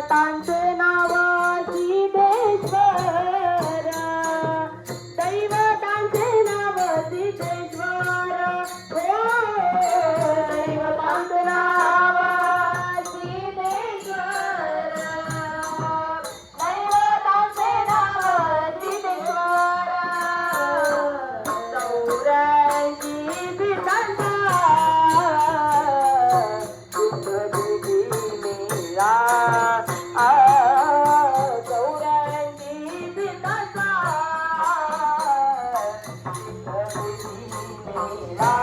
संतांचे नावाची देशवर दैवतांचे नावाची देशवर हो दैवतांचे नावाची देशवर दैवतांचे नावाची देशवर चौऱ्याची पितांचा Alhamdulillah.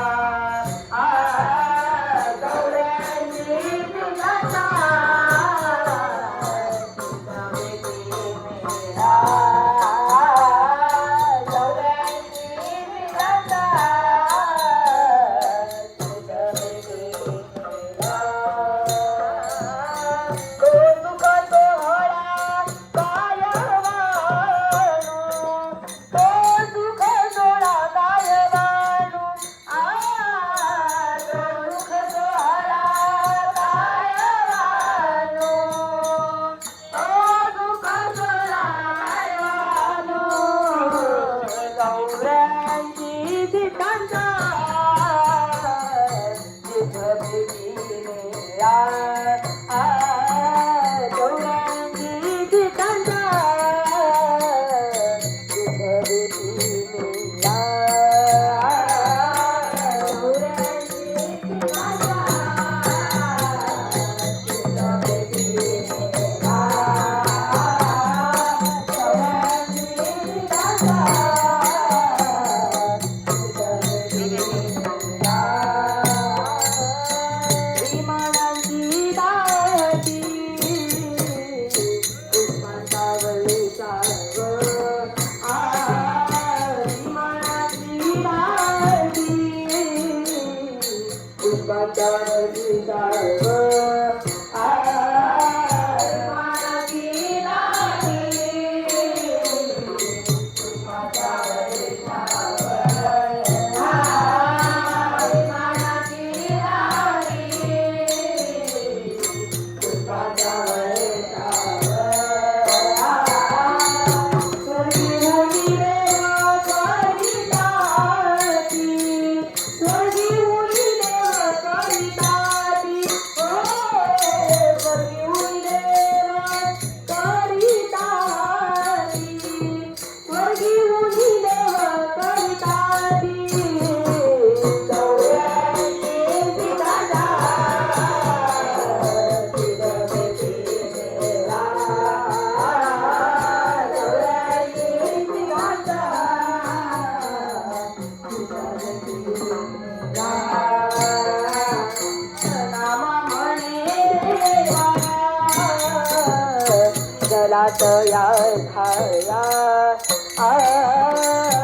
呀，这样看呀，哎。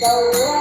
Então,